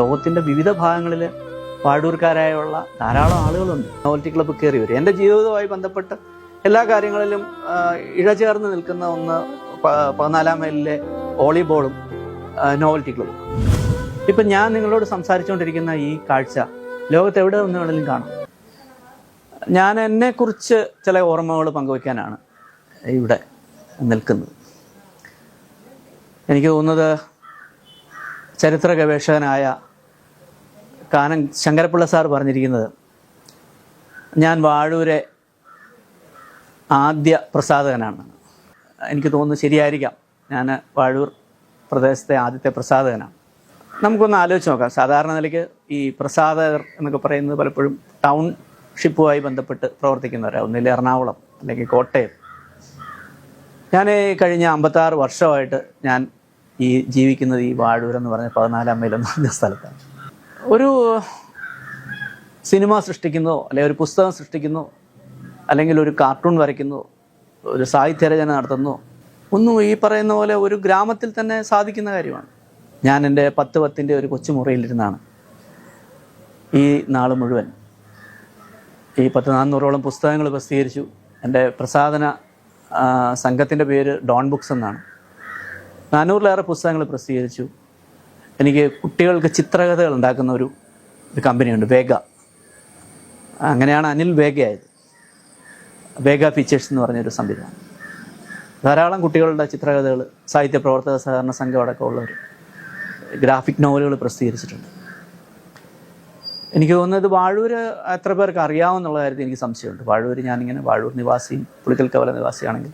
ലോകത്തിന്റെ വിവിധ ഭാഗങ്ങളിൽ പാടൂർക്കാരായുള്ള ധാരാളം ആളുകളുണ്ട്. നോവൽറ്റി ക്ലബ്ബ് കയറി വരും എന്റെ ജീവിതവുമായി ബന്ധപ്പെട്ട് എല്ലാ കാര്യങ്ങളിലും ഇഴ ഇഴചേർന്ന് നിൽക്കുന്ന ഒന്ന് പതിനാലാം മൈലിലെ വോളിബോളും നോവൽറ്റി ക്ലബ്ബും ഇപ്പം ഞാൻ നിങ്ങളോട് സംസാരിച്ചുകൊണ്ടിരിക്കുന്ന ഈ കാഴ്ച ലോകത്ത് എവിടെ നിന്നുകളിലും കാണാം. ഞാൻ എന്നെക്കുറിച്ച് ചില ഓർമ്മകൾ പങ്കുവയ്ക്കാനാണ് ഇവിടെ നിൽക്കുന്നത്. എനിക്ക് തോന്നുന്നത് ചരിത്ര ഗവേഷകനായ കാനം ശങ്കരപ്പിള്ള സാർ പറഞ്ഞിരിക്കുന്നത് ഞാൻ വാഴൂരെ ആദ്യ പ്രസാധകനാണ്. എനിക്ക് തോന്നുന്നു ശരിയായിരിക്കാം. ഞാൻ വാഴൂർ പ്രദേശത്തെ ആദ്യത്തെ പ്രസാധകനാണ്. നമുക്കൊന്ന് ആലോചിച്ച് നോക്കാം. സാധാരണ നിലയ്ക്ക് ഈ പ്രസാധകർ എന്നൊക്കെ പറയുന്നത് പലപ്പോഴും ടൗൺഷിപ്പുമായി ബന്ധപ്പെട്ട് പ്രവർത്തിക്കുന്നവരാണ് ഒന്നിൽ എറണാകുളം അല്ലെങ്കിൽ കോട്ടയം. ഞാൻ കഴിഞ്ഞ അമ്പത്താറ് വർഷമായിട്ട് ഞാൻ ഈ ജീവിക്കുന്നത് ഈ വാഴൂർ എന്ന് പറഞ്ഞ പതിനാലാം മൈൽ എന്ന് പറഞ്ഞ സ്ഥലത്താണ്. ഒരു സിനിമ സൃഷ്ടിക്കുന്നതോ അല്ലെങ്കിൽ ഒരു പുസ്തകം സൃഷ്ടിക്കുന്നോ അല്ലെങ്കിൽ ഒരു കാർട്ടൂൺ വരയ്ക്കുന്നു ഒരു സാഹിത്യരചന നടത്തുന്നോ. ഒന്നും ഈ പറയുന്ന പോലെ ഒരു ഗ്രാമത്തിൽ തന്നെ സാധിക്കുന്ന കാര്യമാണ്. ഞാൻ എന്റെ പത്ത് പത്തിന്റെ ഒരു കൊച്ചുമുറിയിലിരുന്നാണ് ഈ നാൾ മുഴുവൻ. ഈ പത്ത് നാനൂറോളം പുസ്തകങ്ങൾ പ്രസിദ്ധീകരിച്ചു. എന്റെ പ്രസാധന സംഘത്തിന്റെ പേര് ഡോൺ ബുക്സ് എന്നാണ്. നാനൂറിലേറെ പുസ്തകങ്ങൾ പ്രസിദ്ധീകരിച്ചു. എനിക്ക് കുട്ടികൾക്ക് ചിത്രകഥകൾ ഉണ്ടാക്കുന്ന ഒരു കമ്പനിയുണ്ട് വേഗ. അങ്ങനെയാണ് അനിൽ വേഗയായത്. വേഗ ഫീച്ചേഴ്സ് എന്ന് പറഞ്ഞൊരു സംവിധാനം. ധാരാളം കുട്ടികളുടെ ചിത്രകഥകൾ സാഹിത്യ പ്രവർത്തക സഹകരണ സംഘം അടക്കമുള്ളവർ ഗ്രാഫിക് നോവലുകൾ പ്രസിദ്ധീകരിച്ചിട്ടുണ്ട്. എനിക്ക് തോന്നുന്നത് വാഴൂര് എത്ര പേർക്ക് അറിയാവുന്നുള്ള കാര്യത്തിൽ എനിക്ക് സംശയമുണ്ട്. വാഴൂർ ഞാനിങ്ങനെ വാഴൂർ നിവാസിയും പുളിക്കൽ കവല നിവാസിയാണെങ്കിൽ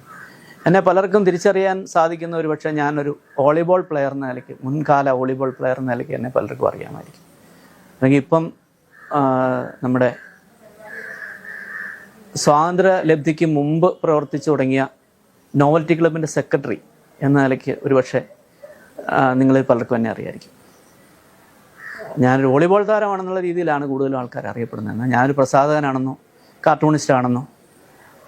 എന്നെ പലർക്കും തിരിച്ചറിയാൻ സാധിക്കുന്ന ഒരു പക്ഷേ ഞാനൊരു വോളിബോൾ പ്ലെയർ എന്ന നിലയ്ക്ക് മുൻകാല വോളിബോൾ പ്ലെയർ എന്ന നിലയ്ക്ക് എന്നെ പലർക്കും അറിയാമായിരിക്കും. അല്ലെങ്കിൽ ഇപ്പം നമ്മുടെ സ്വാതന്ത്ര്യ ലബ്ധിക്ക് മുമ്പ് പ്രവർത്തിച്ചു തുടങ്ങിയ നോവൽറ്റി ക്ലബിന്റെ സെക്രട്ടറി എന്ന നിലയ്ക്ക് ഒരുപക്ഷെ ആ, നിങ്ങളിൽ പലർക്കും എന്നെ അറിയായിരിക്കും ഞാനൊരു വോളിബോൾ താരമാണെന്നുള്ള രീതിയിലാണ് കൂടുതലും ആൾക്കാർ അറിയപ്പെടുന്നത്. ഞാനൊരു പ്രസാധകനാണെന്നോ കാർട്ടൂണിസ്റ്റ് ആണെന്നോ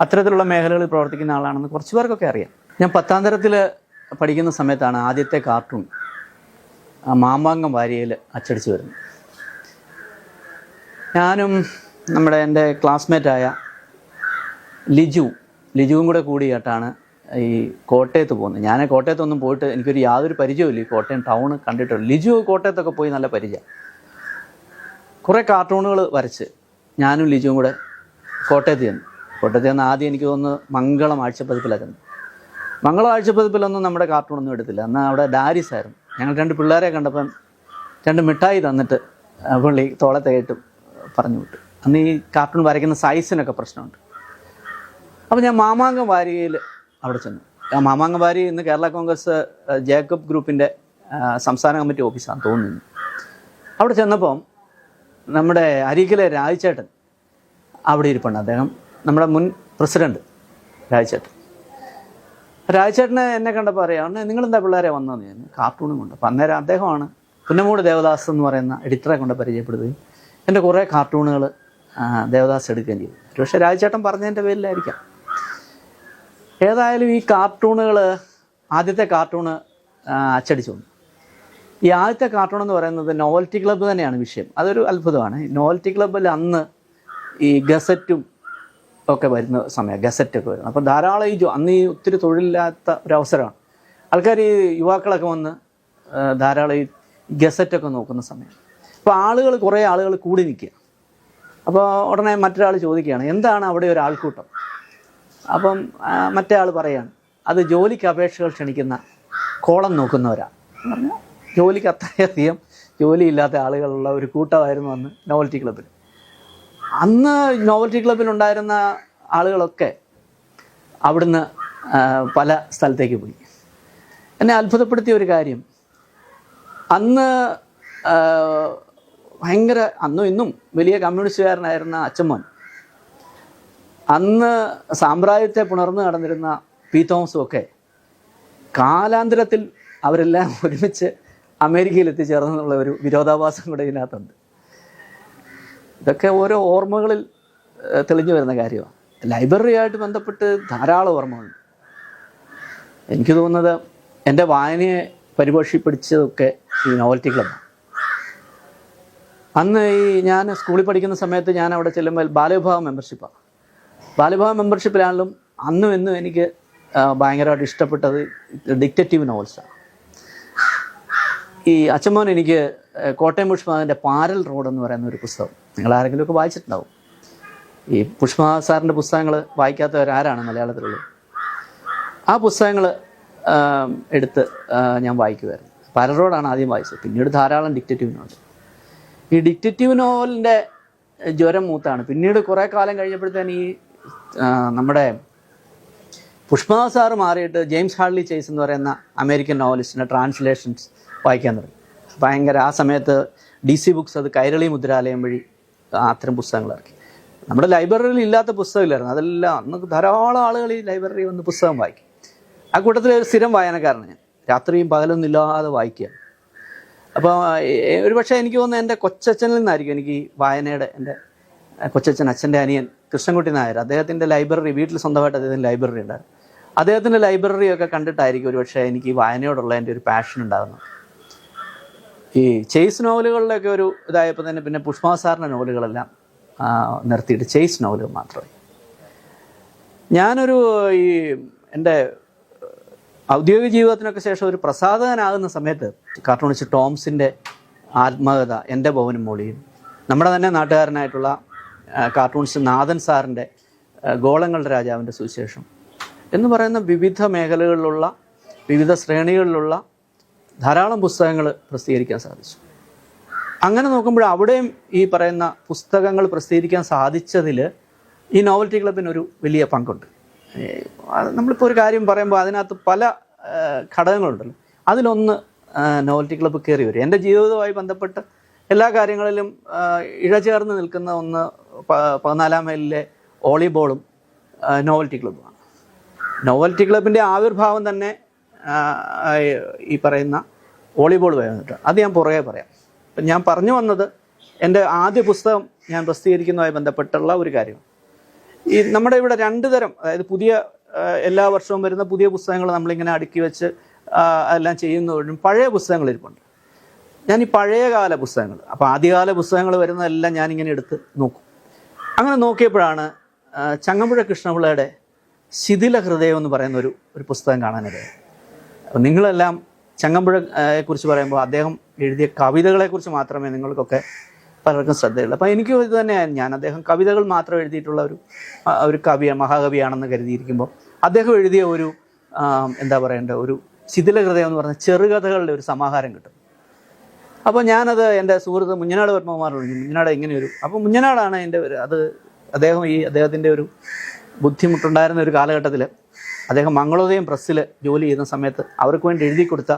അത്തരത്തിലുള്ള മേഖലകളിൽ പ്രവർത്തിക്കുന്ന ആളാണെന്ന് കുറച്ച് പേർക്കൊക്കെ അറിയാം. ഞാൻ പത്താം തരത്തിൽ പഠിക്കുന്ന സമയത്താണ് ആദ്യത്തെ കാർട്ടൂൺ ആ മാമാങ്കം വാരികയിൽ അച്ചടിച്ചു വരുന്നത്. ഞാനും നമ്മുടെ എന്റെ ക്ലാസ്മേറ്റായ ലിജു ലിജുവും കൂടെ കൂടിയിട്ടാണ് ഈ കോട്ടയത്ത് പോകുന്നത്. ഞാൻ കോട്ടയത്തൊന്നും പോയിട്ട് എനിക്കൊരു യാതൊരു പരിചയമില്ല ഈ കോട്ടയം ടൗൺ കണ്ടിട്ടുള്ളൂ ലിജു കോട്ടയത്തൊക്കെ പോയി നല്ല പരിചയം. കുറേ കാർട്ടൂണുകൾ വരച്ച് ഞാനും ലിജുവും കൂടെ കോട്ടയത്ത് ചെന്നു. കോട്ടയത്ത് ആദ്യം എനിക്ക് തോന്നുന്നു മംഗളം ആഴ്ചപ്പതിപ്പിലായിരുന്നു. മംഗളം ആഴ്ചപ്പതിപ്പിലൊന്നും നമ്മുടെ കാർട്ടൂണൊന്നും എടുത്തില്ല. അന്ന് അവിടെ ഡാരിസ് ആയിരുന്നു. ഞങ്ങൾ രണ്ട് പിള്ളേരെ കണ്ടപ്പം രണ്ട് മിഠായി തന്നിട്ട് പുള്ളി തോളത്തെ കേട്ട് പറഞ്ഞു വിട്ടു. അന്ന് ഈ കാർട്ടൂൺ വരയ്ക്കുന്ന സൈസിനൊക്കെ പ്രശ്നമുണ്ട്. അപ്പോൾ ഞാൻ മാമാങ്കം വാരികയിൽ അവിടെ ചെന്നു. മാമാങ്കം വാരി ഇന്ന് കേരള കോൺഗ്രസ് ജേക്കബ് ഗ്രൂപ്പിന്റെ സംസ്ഥാന കമ്മിറ്റി ഓഫീസാണ് തോന്നുന്നു. അവിടെ ചെന്നപ്പം നമ്മുടെ അരികിലെ രാജചേട്ടൻ അവിടെ ഇരിപ്പുണ്ട്. അദ്ദേഹം നമ്മുടെ മുൻ പ്രസിഡന്റ് രാജചേട്ടൻ രാജേട്ടനെ എന്നെ കണ്ടപ്പോൾ അറിയാം. "അണ്ണേ, നിങ്ങളെന്താ പിള്ളേരെ വന്നതെന്ന് ഞാൻ കാർട്ടൂണും കൊണ്ട്. അപ്പം അന്നേരം അദ്ദേഹമാണ് പുന്നമൂട് ദേവദാസ് എന്ന് പറയുന്ന എഡിറ്ററെ കൊണ്ട് പരിചയപ്പെടുകയും എന്റെ കുറേ കാർട്ടൂണുകൾ ദേവദാസ് എടുക്കുകയും ചെയ്തു. പക്ഷേ രാജചേട്ടൻ പറഞ്ഞതിന്റെ പേരിലായിരിക്കാം. ഏതായാലും ഈ കാർട്ടൂണുകൾ ആദ്യത്തെ കാർട്ടൂണ് അച്ചടിച്ചു വന്നു. ഈ ആദ്യത്തെ കാർട്ടൂൺ എന്ന് പറയുന്നത് നോവൽറ്റി ക്ലബ്ബ് തന്നെയാണ് വിഷയം. അതൊരു അത്ഭുതമാണ്. നോവൽറ്റി ക്ലബ്ബിൽ അന്ന് ഈ ഗസറ്റും ഒക്കെ വരുന്ന സമയം ഗസറ്റൊക്കെ വരുന്നത്. അപ്പോൾ ധാരാളം ഈ അന്ന് ഈ ഒത്തിരി തൊഴിലില്ലാത്ത ഒരു അവസരമാണ് ആൾക്കാർ ഈ യുവാക്കളൊക്കെ വന്ന് ധാരാളം ഈ ഗസറ്റൊക്കെ നോക്കുന്ന സമയം. അപ്പോൾ ആളുകൾ കുറേ ആളുകൾ കൂടി നിൽക്കുക. അപ്പോൾ ഉടനെ മറ്റൊരാൾ ചോദിക്കുകയാണ് എന്താണ് അവിടെ ഒരു ആൾക്കൂട്ടം? അപ്പം മറ്റേ ആൾ പറയാണ് അത് ജോലിക്ക് അപേക്ഷകൾ ക്ഷണിക്കുന്ന കോളം നോക്കുന്നവരാണ് ജോലിക്ക് അത്രയധികം ജോലിയില്ലാത്ത ആളുകളുള്ള ഒരു കൂട്ടമായിരുന്നു അന്ന് നോവൽറ്റി ക്ലബ്ബിൽ അന്ന് നോവൽറ്റി ക്ലബ്ബിൽ ഉണ്ടായിരുന്ന ആളുകളൊക്കെ അവിടുന്ന് പല സ്ഥലത്തേക്ക് പോയി. എന്നെ അത്ഭുതപ്പെടുത്തിയ ഒരു കാര്യം. അന്ന് ഭയങ്കര അന്നും ഇന്നും വലിയ കമ്മ്യൂണിസ്റ്റുകാരനായിരുന്ന അച്ചമ്മൻ അന്ന് സാമ്രാജ്യത്തെ പുണർന്നു നടന്നിരുന്ന പി തോമസും ഒക്കെ കാലാന്തരത്തിൽ അവരെല്ലാം ഒരുമിച്ച് അമേരിക്കയിൽ എത്തിച്ചേർന്നുള്ള ഒരു വിരോധാഭാസം കൂടെ ഇതിനകത്തുണ്ട്. ഇതൊക്കെ ഓരോ ഓർമ്മകളിൽ തെളിഞ്ഞു വരുന്ന കാര്യമാണ് ലൈബ്രറിയായിട്ട് ബന്ധപ്പെട്ട് ധാരാളം ഓർമ്മകളുണ്ട്. എനിക്ക് തോന്നുന്നത് എന്റെ വായനയെ പരിപോഷിപ്പിടിച്ചതൊക്കെ ഈ നോവൽറ്റി ക്ലബ്ബാണ് അന്ന് ഈ ഞാൻ സ്കൂളിൽ പഠിക്കുന്ന സമയത്ത് ഞാൻ അവിടെ ചെല്ലുമ്പോൾ ബാലവിഭാഗം മെമ്പർഷിപ്പാണ് ബാലവിഭാഗം മെമ്പർഷിപ്പിലാണെങ്കിലും അന്നും എന്നും എനിക്ക് ഭയങ്കരമായിട്ട് ഇഷ്ടപ്പെട്ടത് ഡിക്റ്റേറ്റീവ് നോവൽസാണ് ഈ അച്ഛമ്മോൻ എനിക്ക് കോട്ടയം പുഷ്പാവിന്റെ പാരൽ റോഡ് എന്ന് പറയുന്ന ഒരു പുസ്തകം. നിങ്ങൾ ആരെങ്കിലുമൊക്കെ വായിച്ചിട്ടുണ്ടാവും. ഈ പുഷ്പ സാറിന്റെ പുസ്തകങ്ങൾ വായിക്കാത്തവരാരാണ് മലയാളത്തിലുള്ളത്? ആ പുസ്തകങ്ങൾ എടുത്ത് ഞാൻ വായിക്കുമായിരുന്നു പാരൽ റോഡാണ് ആദ്യം വായിച്ചത്. പിന്നീട് ധാരാളം ഡിക്റ്റേറ്റീവ് നോവൽ ഈ ഡിക്റ്റേറ്റീവ് നോവലിന്റെ ജ്വരം മൂത്താണ്. പിന്നീട് കുറേ കാലം കഴിഞ്ഞപ്പോഴത്തേന് ഈ നമ്മുടെ പുഷ്പനാഥ് സാറ് മാറിയിട്ട് ജെയിംസ് ഹാർലി ചേസ് എന്ന് പറയുന്ന അമേരിക്കൻ നോവലിസ്റ്റിന്റെ ട്രാൻസ്ലേഷൻസ് വായിക്കാൻ തുടങ്ങി. ഭയങ്കര ആ സമയത്ത് ഡി സി ബുക്സ് അത് കൈരളി മുദ്രാലയം വഴി അത്തരം പുസ്തകങ്ങൾ ഇറക്കി നമ്മുടെ ലൈബ്രറിയിൽ ഇല്ലാത്ത പുസ്തകമില്ലായിരുന്നു. അതെല്ലാം അന്ന് ധാരാളം ആളുകൾ ഈ ലൈബ്രറി വന്ന് പുസ്തകം വായിക്കും. ആ കൂട്ടത്തിൽ ഒരു സ്ഥിരം വായനക്കാരനാണ് രാത്രിയും പകലൊന്നും ഇല്ലാതെ വായിക്കുക. അപ്പോൾ ഒരു പക്ഷേ എനിക്ക് തോന്നുന്നു എന്റെ കൊച്ചച്ഛനിൽ നിന്നായിരിക്കും എനിക്ക് വായനയുടെ എന്റെ കൊച്ചച്ഛൻ അച്ഛന്റെ അനിയൻ കൃഷ്ണൻകുട്ടി നായർ അദ്ദേഹത്തിന്റെ ലൈബ്രറി വീട്ടിൽ സ്വന്തമായിട്ട് അദ്ദേഹത്തിന്റെ ലൈബ്രറി ഉണ്ടായിരുന്നു. അദ്ദേഹത്തിന്റെ ലൈബ്രറിയൊക്കെ കണ്ടിട്ടായിരിക്കും ഒരു പക്ഷേ എനിക്ക് വായനയോടുള്ള എന്റെ ഒരു പാഷൻ ഉണ്ടാകുന്നത്. ഈ ചേസ് നോവലുകളിലൊക്കെ ഒരു ഇതായപ്പോൾ തന്നെ പിന്നെ പുഷ്പ സാറിന്റെ നോവലുകളെല്ലാം നിർത്തിയിട്ട് ചേസ് നോവലുകൾ മാത്രമായി. ഞാനൊരു ഈ എന്റെ ഔദ്യോഗിക ജീവിതത്തിനൊക്കെ ശേഷം ഒരു പ്രസാധകനാകുന്ന സമയത്ത് കാർട്ടൂണിസ്റ്റ് ടോംസിന്റെ ആത്മകഥ എന്റെ ഭവനും മോളിയും നമ്മുടെ തന്നെ നാട്ടുകാരനായിട്ടുള്ള കാർട്ടൂണിസ്റ്റ് നാഥൻ സാറിന്റെ ഗോളങ്ങളുടെ രാജാവിന്റെ സുവിശേഷം എന്ന് പറയുന്ന വിവിധ മേഖലകളിലുള്ള വിവിധ ശ്രേണികളിലുള്ള ധാരാളം പുസ്തകങ്ങൾ പ്രസിദ്ധീകരിക്കാൻ സാധിച്ചു. അങ്ങനെ നോക്കുമ്പോൾ അവിടെയും ഈ പറയുന്ന പുസ്തകങ്ങൾ പ്രസിദ്ധീകരിക്കാൻ സാധിച്ചതിൽ ഈ നോവൽറ്റി ക്ലബിന് ഒരു വലിയ പങ്കുണ്ട്. നമ്മളിപ്പോൾ ഒരു കാര്യം പറയുമ്പോൾ അതിനകത്ത് പല ഘടകങ്ങളുണ്ടല്ലോ. അതിലൊന്ന് നോവൽറ്റി ക്ലബ്ബ് കയറി വരും. എന്റെ ജീവിതവുമായി ബന്ധപ്പെട്ട് എല്ലാ കാര്യങ്ങളിലും ഇഴ ഇഴചേർന്ന് നിൽക്കുന്ന ഒന്ന് പതിനാലാം മൈലിലെ വോളിബോളും നോവൽറ്റി ക്ലബ്ബുമാണ്. നോവൽറ്റി ക്ലബിന്റെ ആവിർഭാവം തന്നെ ഈ പറയുന്ന വോളിബോൾ വരുന്നുണ്ട് അത് ഞാൻ പുറകെ പറയാം. അപ്പം ഞാൻ പറഞ്ഞു വന്നത് എന്റെ ആദ്യ പുസ്തകം ഞാൻ പ്രസിദ്ധീകരിക്കുന്നതുമായി ബന്ധപ്പെട്ടുള്ള ഒരു കാര്യം. ഈ നമ്മുടെ ഇവിടെ രണ്ട് തരം അതായത് പുതിയ എല്ലാ വർഷവും വരുന്ന പുതിയ പുസ്തകങ്ങൾ നമ്മളിങ്ങനെ അടുക്കി വെച്ച് അതെല്ലാം ചെയ്യുന്നതും പഴയ പുസ്തകങ്ങൾ ഇരിപ്പുണ്ട്. ഞാൻ ഈ പഴയകാല പുസ്തകങ്ങൾ അപ്പോൾ ആദ്യകാല പുസ്തകങ്ങൾ വരുന്നതെല്ലാം ഞാനിങ്ങനെ എടുത്ത് നോക്കും. അങ്ങനെ നോക്കിയപ്പോഴാണ് ചങ്ങമ്പുഴ കൃഷ്ണപിള്ളയുടെ ശിഥില ഹൃദയം എന്ന് പറയുന്ന ഒരു ഒരു പുസ്തകം കാണാനിടയായി അപ്പോൾ നിങ്ങളെല്ലാം ചങ്ങമ്പുഴയെ കുറിച്ച് പറയുമ്പോൾ അദ്ദേഹം എഴുതിയ കവിതകളെക്കുറിച്ച് മാത്രമേ നിങ്ങൾക്കൊക്കെ പലർക്കും ശ്രദ്ധയുള്ളൂ. അപ്പം എനിക്കും ഇത് തന്നെയായിരുന്നു. ഞാൻ അദ്ദേഹം കവിതകൾ മാത്രം എഴുതിയിട്ടുള്ള ഒരു ഒരു കവി മഹാകവിയാണെന്ന് കരുതിയിരിക്കുമ്പോൾ അദ്ദേഹം എഴുതിയ ഒരു എന്താ പറയേണ്ട ഒരു ശിഥില ഹൃദയം എന്ന് പറഞ്ഞ ചെറുകഥകളുടെ ഒരു സമാഹാരം കിട്ടും. അപ്പോൾ ഞാനത് എന്റെ സുഹൃത്ത് മുഞ്ഞനാട് പത്മകുമാർ മുഞ്ഞനാട് ഇങ്ങനെ ഒരു അപ്പോൾ മുഞ്ഞനാടാണ് എന്റെ അത് അദ്ദേഹം ഈ അദ്ദേഹത്തിന്റെ ഒരു ബുദ്ധിമുട്ടുണ്ടായിരുന്ന ഒരു കാലഘട്ടത്തിൽ അദ്ദേഹം മംഗളോദയം പ്രസ്സിൽ ജോലി ചെയ്യുന്ന സമയത്ത് അവർക്ക് വേണ്ടി എഴുതി കൊടുത്ത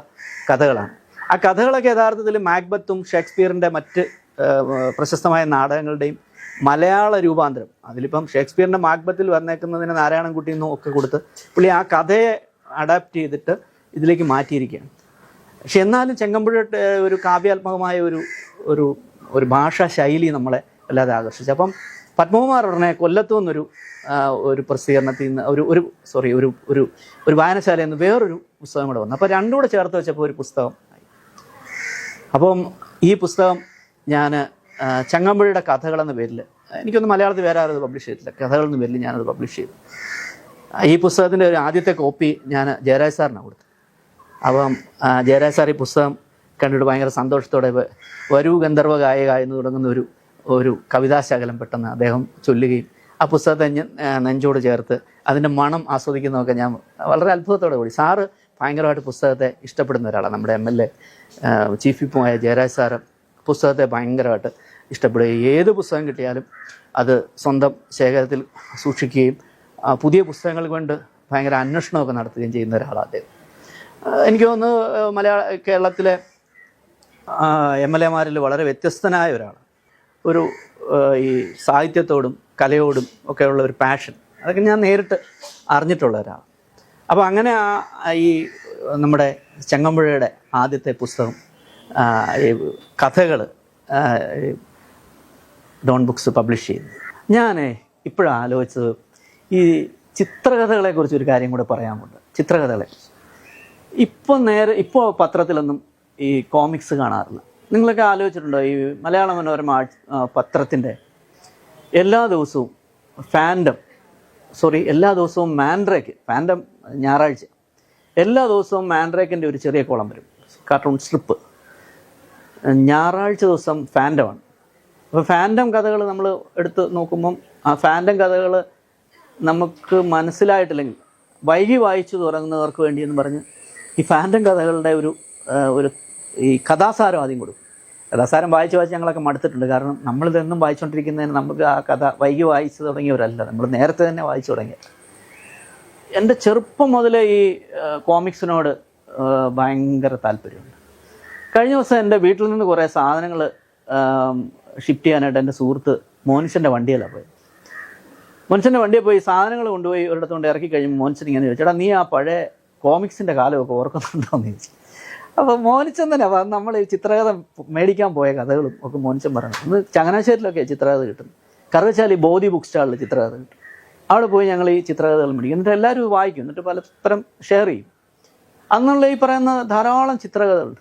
കഥകളാണ്. ആ കഥകളൊക്കെ യഥാർത്ഥത്തിൽ മാക്ബത്തും ഷേക്സ്പിയറിന്റെ മറ്റ് പ്രശസ്തമായ നാടകങ്ങളുടെയും മലയാള രൂപാന്തരം. അതിലിപ്പം ഷേക്സ്പിയറിന്റെ മാക്ബത്തിൽ വന്നേക്കുന്നതിന് നാരായണൻകുട്ടി എന്നും ഒക്കെ കൊടുത്ത് പുള്ളി ആ കഥയെ അഡാപ്റ്റ് ചെയ്തിട്ട് ഇതിലേക്ക് മാറ്റിയിരിക്കുകയാണ്. പക്ഷെ എന്നാലും ചെങ്കമ്പുഴ ഒരു കാവ്യാത്മകമായ ഒരു ഒരു ഒരു ഭാഷാ ശൈലി നമ്മളെ അല്ലാതെ ആകർഷിച്ചു. അപ്പം പത്മകുമാർ ഉടനെ കൊല്ലത്തു നിന്നൊരു ഒരു പ്രസിദ്ധീകരണത്തിൽ നിന്ന് ഒരു ഒരു സോറി ഒരു ഒരു ഒരു വായനശാലയിൽ നിന്ന് വേറൊരു പുസ്തകം കൂടെ വന്നു. അപ്പോൾ രണ്ടും കൂടെ ചേർത്ത് വെച്ചപ്പോൾ ഒരു പുസ്തകം. അപ്പം ഈ പുസ്തകം ഞാൻ ചങ്ങമ്പുഴയുടെ കഥകൾ എന്ന പേരിൽ എനിക്കൊന്ന് മലയാളത്തിൽ വേറെ ആരും പബ്ലിഷ് ചെയ്തിട്ടില്ല. എന്ന പേരിൽ ഞാനത് പബ്ലിഷ് ചെയ്തു. ഈ പുസ്തകത്തിന്റെ ഒരു ആദ്യത്തെ കോപ്പി ഞാൻ ജയരാജ് സാറിനാണ് കൊടുത്തത്. അപ്പം ജയരാജ് സാർ ഈ പുസ്തകം കണ്ടിട്ട് ഭയങ്കര സന്തോഷത്തോടെ വരൂ ഗന്ധർവ ഗായക എന്ന് തുടങ്ങുന്ന ഒരു ഒരു കവിതാശകലം പെട്ടെന്ന് അദ്ദേഹം ചൊല്ലുകയും ആ പുസ്തകത്തെ നെഞ്ചോട് ചേർത്ത് അതിന്റെ മണം ആസ്വദിക്കുന്നതൊക്കെ ഞാൻ വളരെ അത്ഭുതത്തോടെ കൂടി സാറ് ഭയങ്കരമായിട്ട് പുസ്തകത്തെ ഇഷ്ടപ്പെടുന്ന ഒരാളാണ് നമ്മുടെ എം എൽ എ ചീഫ് വിപ്പുമായ ജയരാജ് സാറ് പുസ്തകത്തെ ഭയങ്കരമായിട്ട് ഇഷ്ടപ്പെടുകയും ഏത് പുസ്തകം കിട്ടിയാലും അത് സ്വന്തം ശേഖരത്തിൽ സൂക്ഷിക്കുകയും പുതിയ പുസ്തകങ്ങൾ കൊണ്ട് ഭയങ്കര അന്വേഷണമൊക്കെ നടത്തുകയും ചെയ്യുന്ന ഒരാളാണ് അദ്ദേഹം. എനിക്ക് തോന്നുന്നു മലയാള കേരളത്തിലെ എം എൽ എമാരിൽ വളരെ വ്യത്യസ്തനായ ഒരാൾ ഒരു ഈ സാഹിത്യത്തോടും കലയോടും ഒക്കെയുള്ള ഒരു പാഷൻ അതൊക്കെ ഞാൻ നേരിട്ട് അറിഞ്ഞിട്ടുള്ള ഒരാൾ അപ്പോൾ അങ്ങനെ ആ ഈ നമ്മുടെ ചെങ്ങമ്പുഴയുടെ ആദ്യത്തെ പുസ്തകം കഥകൾ ഡോൺ ബുക്സ് പബ്ലിഷ് ചെയ്യുന്നു. ഞാൻ ഇപ്പോഴും ആലോചിച്ചത് ഈ ചിത്രകഥകളെക്കുറിച്ച് ഒരു കാര്യം കൂടെ പറയാമുണ്ട് ചിത്രകഥകളെ ഇപ്പോൾ നേരെ ഇപ്പോൾ പത്രത്തിലൊന്നും ഈ കോമിക്സ് കാണാറില്ല. നിങ്ങളൊക്കെ ആലോചിച്ചിട്ടുണ്ടോ? ഈ മലയാള മനോരമ പത്രത്തിന്റെ എല്ലാ ദിവസവും ഫാൻഡം സോറി എല്ലാ ദിവസവും മാൻഡ്രേക്ക് ഫാൻഡം ഞായറാഴ്ച എല്ലാ ദിവസവും മാൻഡ്രേക്കിന്റെ ഒരു ചെറിയ കോളം വരും. Cartoon strip. ഞായറാഴ്ച ദിവസം ഫാൻഡമാണ്. അപ്പോൾ ഫാൻഡം കഥകൾ നമ്മൾ എടുത്ത് നോക്കുമ്പം ആ ഫാൻഡം കഥകൾ നമുക്ക് മനസ്സിലായിട്ടില്ലെങ്കിൽ വൈകി വായിച്ചു തുടങ്ങുന്നവർക്ക് വേണ്ടി എന്ന് പറഞ്ഞ് ഈ ഫാൻഡം കഥകളുടെ ഒരു ഒരു ഈ കഥാസാരം ആദ്യം കൊടുക്കും. കഥാസാരം വായിച്ച് വായിച്ച് ഞങ്ങളൊക്കെ മടുത്തിട്ടുണ്ട്. കാരണം നമ്മളിതെന്നും വായിച്ചുകൊണ്ടിരിക്കുന്നതിന് നമുക്ക് ആ കഥ വൈകി വായിച്ചു തുടങ്ങിയവരല്ല. നമ്മൾ നേരത്തെ തന്നെ വായിച്ചു തുടങ്ങിയ എന്റെ ചെറുപ്പം മുതലേ ഈ കോമിക്സിനോട് ഭയങ്കര താല്പര്യമുണ്ട്. കഴിഞ്ഞ ദിവസം എന്റെ വീട്ടിൽ നിന്ന് കുറേ സാധനങ്ങൾ ഷിഫ്റ്റ് ചെയ്യാനായിട്ട് എന്റെ സുഹൃത്ത് മോനിച്ചന്റെ വണ്ടിയിലാണ് പോയത്. മോനിച്ചന്റെ വണ്ടിയിൽ പോയി സാധനങ്ങൾ കൊണ്ടുപോയി ഒരിടത്ത് കൊണ്ട് ഇറക്കി കഴിയുമ്പോൾ മോനിച്ചൻ ഇങ്ങനെ ചോദിച്ചു ചേട്ടാ നീ ആ പഴയ കോമിക്സിന്റെ കാലമൊക്കെ ഓർക്കുന്നുണ്ടോ എന്ന് ചോദിച്ചു. അപ്പോൾ മോനിച്ചൻ നമ്മൾ ഈ ചിത്രകഥ മേടിക്കാൻ പോയ കഥകളും ഒക്കെ മോനിച്ചൻ പറയണം. ഇന്ന് ചങ്ങനാശ്ശേരിയിലൊക്കെ ചിത്രകഥ കിട്ടും. കറുവച്ചാലി ബോധി ബുക്ക് സ്റ്റാളിൽ ചിത്രകഥ കിട്ടും. അവിടെ പോയി ഞങ്ങൾ ഈ ചിത്രകഥകൾ മേടിക്കും. എന്നിട്ട് എല്ലാവരും വായിക്കും. എന്നിട്ട് പരസ്പരം ഷെയർ ചെയ്യും. അന്നുള്ള ഈ പറയുന്ന ധാരാളം ചിത്രകഥകളുണ്ട്.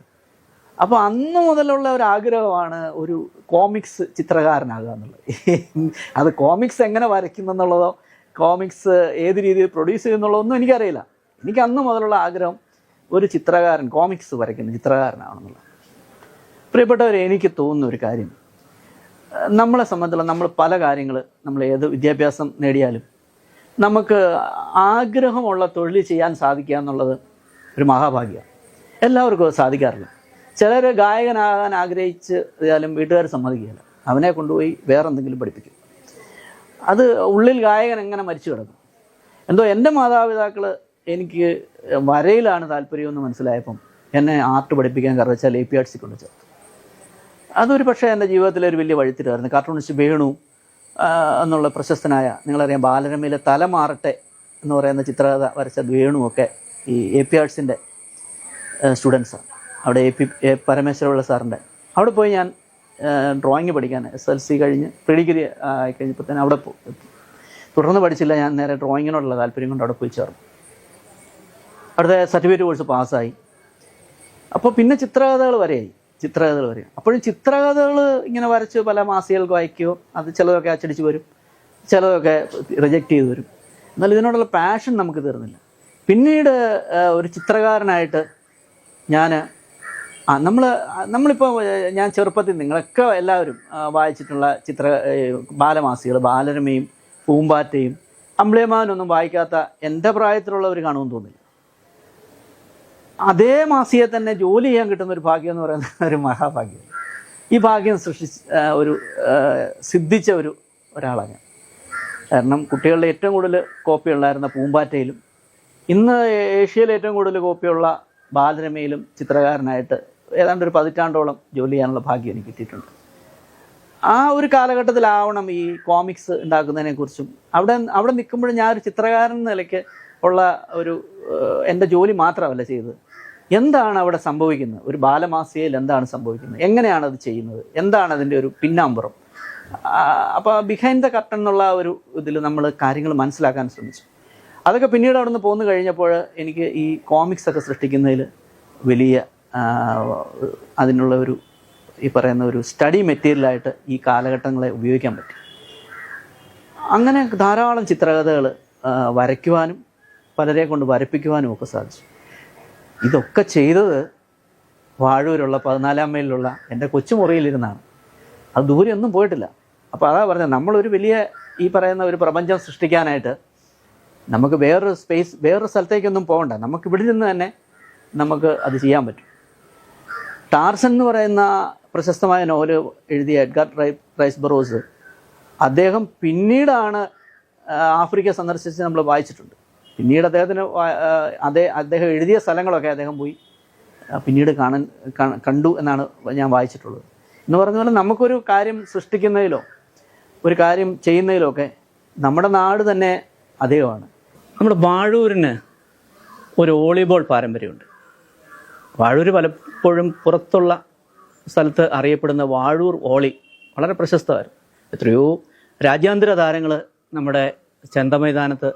അപ്പോൾ അന്ന് മുതലുള്ള ഒരു ആഗ്രഹമാണ് ഒരു കോമിക്സ് ചിത്രകാരനാകുക എന്നുള്ളത്. അത് കോമിക്സ് എങ്ങനെ വരയ്ക്കുന്നെന്നുള്ളതോ കോമിക്സ് ഏത് രീതിയിൽ പ്രൊഡ്യൂസ് ചെയ്യുന്നുള്ളതോ ഒന്നും എനിക്കറിയില്ല. എനിക്ക് അന്ന് മുതലുള്ള ആഗ്രഹം ഒരു ചിത്രകാരൻ കോമിക്സ് വരയ്ക്കുന്ന ചിത്രകാരനാണെന്നുള്ളത് പ്രിയപ്പെട്ടവരെ എനിക്ക് തോന്നുന്ന ഒരു കാര്യം. നമ്മളെ സംബന്ധിച്ചുള്ള നമ്മൾ പല കാര്യങ്ങൾ നമ്മൾ ഏത് വിദ്യാഭ്യാസം നേടിയാലും നമുക്ക് ആഗ്രഹമുള്ള തൊഴിൽ ചെയ്യാൻ സാധിക്കുക എന്നുള്ളത് ഒരു മഹാഭാഗ്യമാണ്. എല്ലാവർക്കും അത് സാധിക്കാറില്ല. ചിലർ ഗായകനാകാൻ ആഗ്രഹിച്ച് ഇതായാലും വീട്ടുകാർ സമ്മതിക്കുകയില്ല. അവനെ കൊണ്ടുപോയി വേറെ എന്തെങ്കിലും പഠിപ്പിക്കും. അത് ഉള്ളിൽ ഗായകൻ എങ്ങനെ മരിച്ചു കിടക്കും? എന്തോ എന്റെ മാതാപിതാക്കൾ എനിക്ക് വരയിലാണ് താല്പര്യമെന്ന് മനസ്സിലായപ്പം എന്നെ ആർട്ട് പഠിപ്പിക്കാൻ കാരണം വെച്ചാൽ എ പി ആർട്സിൽ കൊണ്ട് ചേർത്തു. അതൊരു പക്ഷേ എന്റെ ജീവിതത്തിലെ ഒരു വലിയ വഴിത്തിരിവായിരുന്നു. കാർട്ടൂണിസ്റ്റ് വേണു എന്നുള്ള പ്രശസ്തനായ നിങ്ങളറിയാം ബാലരമയിലെ തല മാറട്ടെ എന്ന് പറയുന്ന ചിത്രകഥ വരച്ച വേണുവൊക്കെ ഈ എ പി ആർട്സിന്റെ സ്റ്റുഡൻസാണ് അവിടെ എ പി എ പരമേശ്വരമുള്ള സാറിന്റെ. അവിടെ പോയി ഞാൻ ഡ്രോയിങ് പഠിക്കാൻ എസ് എൽ സി കഴിഞ്ഞ് പ്രീ ഡിഗ്രി ആയി കഴിഞ്ഞപ്പോൾ തന്നെ അവിടെ തുടർന്ന് പഠിച്ചില്ല. ഞാൻ നേരെ ഡ്രോയിങ്ങിനോടുള്ള താല്പര്യം കൊണ്ട് അവിടെ പോയി ചേർന്നു. അവിടുത്തെ സർട്ടിഫിക്കറ്റ് കോഴ്സ് പാസ്സായി. അപ്പോൾ പിന്നെ ചിത്രകഥകൾ വരെയായി. ചിത്രകഥകൾ വരെ അപ്പോഴും ചിത്രകഥകൾ ഇങ്ങനെ വരച്ച് പല മാസികൾക്ക് വായിക്കുകയോ അത് ചിലതൊക്കെ അച്ചടിച്ച് വരും. ചിലതൊക്കെ റിജക്റ്റ് ചെയ്ത് വരും. എന്നാൽ ഇതിനോടുള്ള പാഷൻ നമുക്ക് തീർന്നില്ല. പിന്നീട് ഒരു ചിത്രകാരനായിട്ട് ഞാൻ നമ്മൾ നമ്മളിപ്പോൾ ഞാൻ ചെറുപ്പത്തിൽ നിങ്ങളൊക്കെ എല്ലാവരും വായിച്ചിട്ടുള്ള ചിത്ര ബാലമാസികൾ ബാലരമയും പൂമ്പാറ്റയും അമ്പ്ലിയമാനൊന്നും വായിക്കാത്ത എന്റെ പ്രായത്തിലുള്ളവർ കാണുമെന്ന് തോന്നില്ല അതേ മാസിയെ തന്നെ ജോലി ചെയ്യാൻ കിട്ടുന്ന ഒരു ഭാഗ്യം എന്ന് പറയുന്ന ഒരു മഹാഭാഗ്യം. ഈ ഭാഗ്യം സൃഷ്ടിച്ച് ഒരു സിദ്ധിച്ച ഒരു ഒരാളാണ് ഞാൻ. കാരണം കുട്ടികളുടെ ഏറ്റവും കൂടുതൽ കോപ്പി ഉണ്ടായിരുന്ന പൂമ്പാറ്റയിലും ഇന്ന് ഏഷ്യയിലെ ഏറ്റവും കൂടുതൽ കോപ്പിയുള്ള ബാലരമയിലും ചിത്രകാരനായിട്ട് ഏതാണ്ട് ഒരു പതിറ്റാണ്ടോളം ജോലി ചെയ്യാനുള്ള ഭാഗ്യം എനിക്ക് കിട്ടിയിട്ടുണ്ട്. ആ ഒരു കാലഘട്ടത്തിലാവണം ഈ കോമിക്സ് ഉണ്ടാക്കുന്നതിനെക്കുറിച്ചും അവിടെ അവിടെ നിൽക്കുമ്പോഴും ഞാൻ ഒരു ചിത്രകാരൻ നിലയ്ക്ക് ഉള്ള ഒരു എന്റെ ജോലി മാത്രമല്ല ചെയ്തത്. എന്താണ് അവിടെ സംഭവിക്കുന്നത്? ഒരു ബാലമാസികയിൽ എന്താണ് സംഭവിക്കുന്നത്? എങ്ങനെയാണ് അത് ചെയ്യുന്നത്? എന്താണ് അതിന്റെ ഒരു പിന്നാമ്പുറം? അപ്പോൾ ബിഹൈൻഡ് ദ കർട്ടൺ എന്നുള്ള ഒരു ഇതിൽ നമ്മൾ കാര്യങ്ങൾ മനസ്സിലാക്കാൻ ശ്രമിച്ചു. അതൊക്കെ പിന്നീട് അവിടെ നിന്ന് പോന്നു കഴിഞ്ഞപ്പോൾ എനിക്ക് ഈ കോമിക്സ് ഒക്കെ സൃഷ്ടിക്കുന്നതിൽ വലിയ അതിനുള്ള ഒരു ഈ പറയുന്ന ഒരു സ്റ്റഡി മെറ്റീരിയലായിട്ട് ഈ കാലഘട്ടങ്ങളെ ഉപയോഗിക്കാൻ പറ്റി. അങ്ങനെ ധാരാളം ചിത്രകഥകൾ വരയ്ക്കുവാനും പലരെ കൊണ്ട് വരപ്പിക്കുവാനും ഒക്കെ സാധിച്ചു. ഇതൊക്കെ ചെയ്തത് വാഴൂരുള്ള പതിനാലാം മൈലിലുള്ള എന്റെ കൊച്ചുമുറിയിലിരുന്നാണ് അത് ദൂരെയൊന്നും പോയിട്ടില്ല. അപ്പോൾ അതാ പറഞ്ഞത് നമ്മളൊരു വലിയ ഈ പറയുന്ന ഒരു പ്രപഞ്ചം സൃഷ്ടിക്കാനായിട്ട് നമുക്ക് വേറൊരു സ്പേസ് വേറൊരു സ്ഥലത്തേക്കൊന്നും പോകണ്ട. നമുക്ക് ഇവിടെ നിന്ന് തന്നെ നമുക്ക് അത് ചെയ്യാൻ പറ്റും. ടാർസൻ എന്ന് പറയുന്ന പ്രശസ്തമായ നോവൽ എഴുതിയ എഡ്ഗാർ റൈസ് ബറോസ് അദ്ദേഹം പിന്നീടാണ് ആഫ്രിക്ക സന്ദർശിച്ച് നമ്മൾ വായിച്ചിട്ടുണ്ട്. പിന്നീട് അദ്ദേഹത്തിന് അദ്ദേഹം അദ്ദേഹം എഴുതിയ സ്ഥലങ്ങളൊക്കെ അദ്ദേഹം പോയി പിന്നീട് കാണാൻ കണ്ടു എന്നാണ് ഞാൻ വായിച്ചിട്ടുള്ളത്. എന്ന് പറഞ്ഞ പോലെ നമുക്കൊരു കാര്യം സൃഷ്ടിക്കുന്നതിലോ ഒരു കാര്യം ചെയ്യുന്നതിലോ ഒക്കെ നമ്മുടെ നാട് തന്നെ അദ്ദേഹമാണ് നമ്മുടെ വാഴൂരിന് ഒരു വോളിബോൾ പാരമ്പര്യമുണ്ട്. വാഴൂർ പലപ്പോഴും പുറത്തുള്ള സ്ഥലത്ത് അറിയപ്പെടുന്ന വാഴൂർ ഓളി വളരെ പ്രശസ്തമായിരുന്നു. എത്രയോ രാജ്യാന്തര താരങ്ങൾ നമ്മുടെ ചന്തമൈതാനത്ത്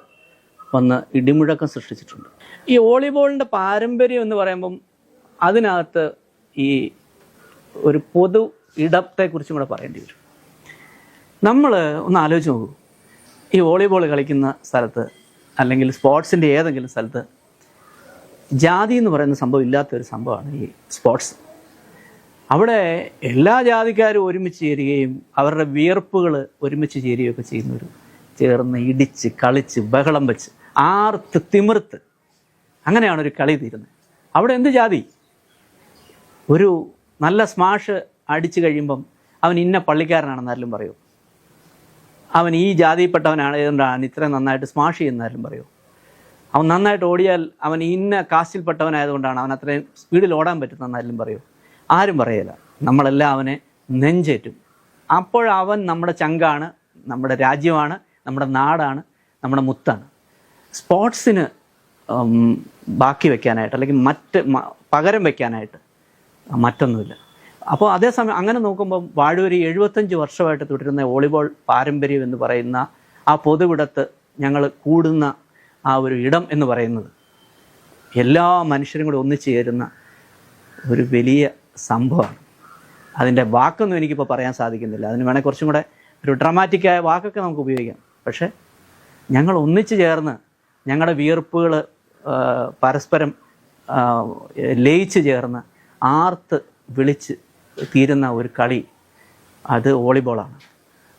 വന്ന് ഇടിമുഴക്കം സൃഷ്ടിച്ചിട്ടുണ്ട്. ഈ വോളിബോളിന്റെ പാരമ്പര്യം എന്ന് പറയുമ്പം അതിനകത്ത് ഈ ഒരു പൊതു ഇടത്തെക്കുറിച്ചും കൂടെ പറയേണ്ടി വരും. നമ്മൾ ഒന്ന് ആലോചിച്ച് നോക്കൂ. ഈ വോളിബോൾ കളിക്കുന്ന സ്ഥലത്ത് അല്ലെങ്കിൽ സ്പോർട്സിന്റെ ഏതെങ്കിലും സ്ഥലത്ത് ജാതി എന്ന് പറയുന്ന സംഭവം ഇല്ലാത്തൊരു സംഭവമാണ് ഈ സ്പോർട്സ്. അവിടെ എല്ലാ ജാതിക്കാരും ഒരുമിച്ച് ചേരുകയും അവരുടെ വിയർപ്പുകൾ ഒരുമിച്ച് ചേരുകയൊക്കെ ചെയ്യുന്നൊരു ചേർന്ന് ഇടിച്ച് കളിച്ച് ബഹളം വെച്ച് ആർത്ത് തിമിർത്ത്. അങ്ങനെയാണ് ഒരു കളി തീരുന്നത്. അവിടെ എന്ത് ജാതി? ഒരു നല്ല സ്മാഷ് അടിച്ചു കഴിയുമ്പം അവൻ ഇന്ന പള്ളിക്കാരനാണെന്നാലും പറയൂ. അവൻ ഈ ജാതിയിൽപ്പെട്ടവനായതുകൊണ്ടാണ് ഇത്രയും നന്നായിട്ട് സ്മാഷ് ചെയ്യുന്നതായാലും പറയൂ. അവൻ നന്നായിട്ട് ഓടിയാൽ അവൻ ഇന്ന കാസ്റ്റിൽപ്പെട്ടവനായതുകൊണ്ടാണ് അവൻ അത്രയും സ്പീഡിൽ ഓടാൻ പറ്റുന്നതെന്നാലും പറയൂ. ആരും പറയില്ല നമ്മളെല്ലാം അവനെ നെഞ്ചേറ്റും. അപ്പോഴവൻ നമ്മുടെ ചങ്കാണ് നമ്മുടെ രാജ്യമാണ് നമ്മുടെ നാടാണ് നമ്മുടെ മുത്താണ്. സ്പോർട്സിന് ബാക്കി വെക്കാനായിട്ട് അല്ലെങ്കിൽ മറ്റ് പകരം വെക്കാനായിട്ട് മറ്റൊന്നുമില്ല. അപ്പോൾ അതേസമയം അങ്ങനെ നോക്കുമ്പോൾ വാഴൂരി എഴുപത്തഞ്ച് വർഷമായിട്ട് തുടരുന്ന വോളിബോൾ പാരമ്പര്യം എന്ന് പറയുന്ന ആ പൊതുവിടത്ത് ഞങ്ങൾ കൂടുന്ന ആ ഒരു ഇടം എന്ന് പറയുന്നത് എല്ലാ മനുഷ്യരും കൂടി ഒന്നിച്ചു ചേരുന്ന ഒരു വലിയ സംഭവമാണ്. അതിന്റെ വാക്കൊന്നും എനിക്കിപ്പോൾ പറയാൻ സാധിക്കുന്നില്ല. അതിന് വേണേൽ കുറച്ചും കൂടെ ഒരു ഡ്രമാറ്റിക്കായ വാക്കൊക്കെ നമുക്ക് ഉപയോഗിക്കാം. പക്ഷേ ഞങ്ങൾ ഒന്നിച്ചു ചേർന്ന് ഞങ്ങളുടെ വിയർപ്പുകൾ പരസ്പരം ലയിച്ചു ചേർന്ന് ആർത്ത് വിളിച്ച് തീരുന്ന ഒരു കളി അത് വോളിബോളാണ്.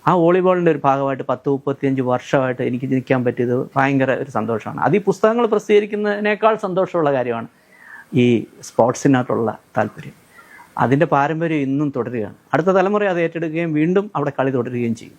ആ വോളിബോളിന്റെ ഒരു ഭാഗമായിട്ട് പത്ത് മുപ്പത്തിയഞ്ച് വർഷമായിട്ട് എനിക്ക് നിൽക്കാൻ പറ്റിയത് ഭയങ്കര ഒരു സന്തോഷമാണ്. അത് ഈ പുസ്തകങ്ങൾ പ്രസിദ്ധീകരിക്കുന്നതിനേക്കാൾ സന്തോഷമുള്ള കാര്യമാണ് ഈ സ്പോർട്സിനകത്തുള്ള താല്പര്യം. അതിന്റെ പാരമ്പര്യം ഇന്നും തുടരുകയാണ്. അടുത്ത തലമുറ അത് ഏറ്റെടുക്കുകയും വീണ്ടും അവിടെ കളി തുടരുകയും ചെയ്യും.